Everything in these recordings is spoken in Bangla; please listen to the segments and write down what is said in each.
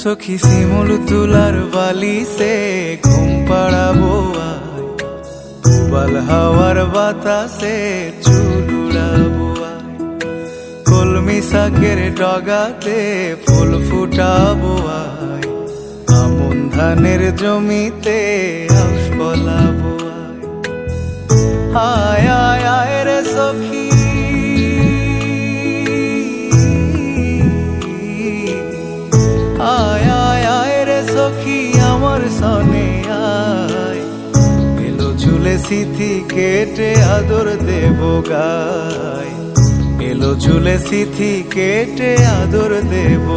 সখী শিমুল তুলার বালি সে ঘুম পাড়াবো আয় উবাল হাওয়ার বাতাসে চুল উড়াবো আয় শাকের ডগাতে ফুল ফুটাবো আয়। আমন ধানের জমিতে আউশ ফলাবো আয়। আয় আয় রে সখী। আমার আয়। সিথি কেটে আদর দেব গায়। ঝুলে সিথি কেটে আদর দেব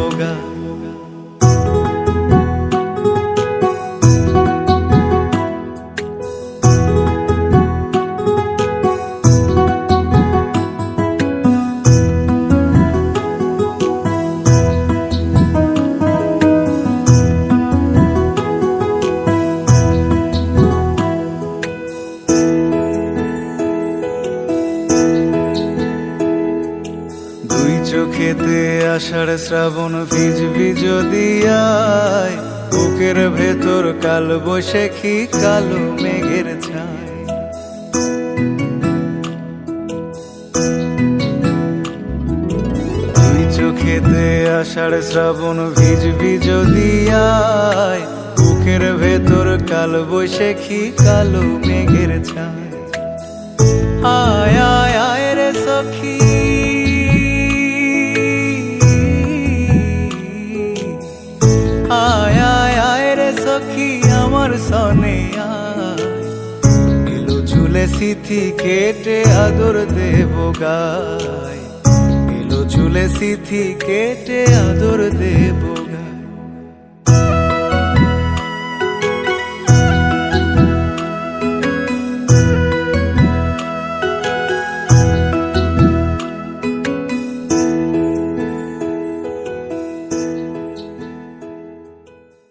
চোখেতে আষাঢ় শ্রাবণ ভিজবি যদি আয় বুকের ভেতর কাল বৈশাখী, কালো মেঘের ছায়। আষাঢ় শ্রাবণ ভিজবি যদি আয় বুকের ভেতর কাল বৈশাখী, কালো মেঘের ছায়। সখী আমার সনে এলো ঝুলে সিথি কেটে আদর দেব গায়। এলো ঝুলে সিথি কেটে আদর দেব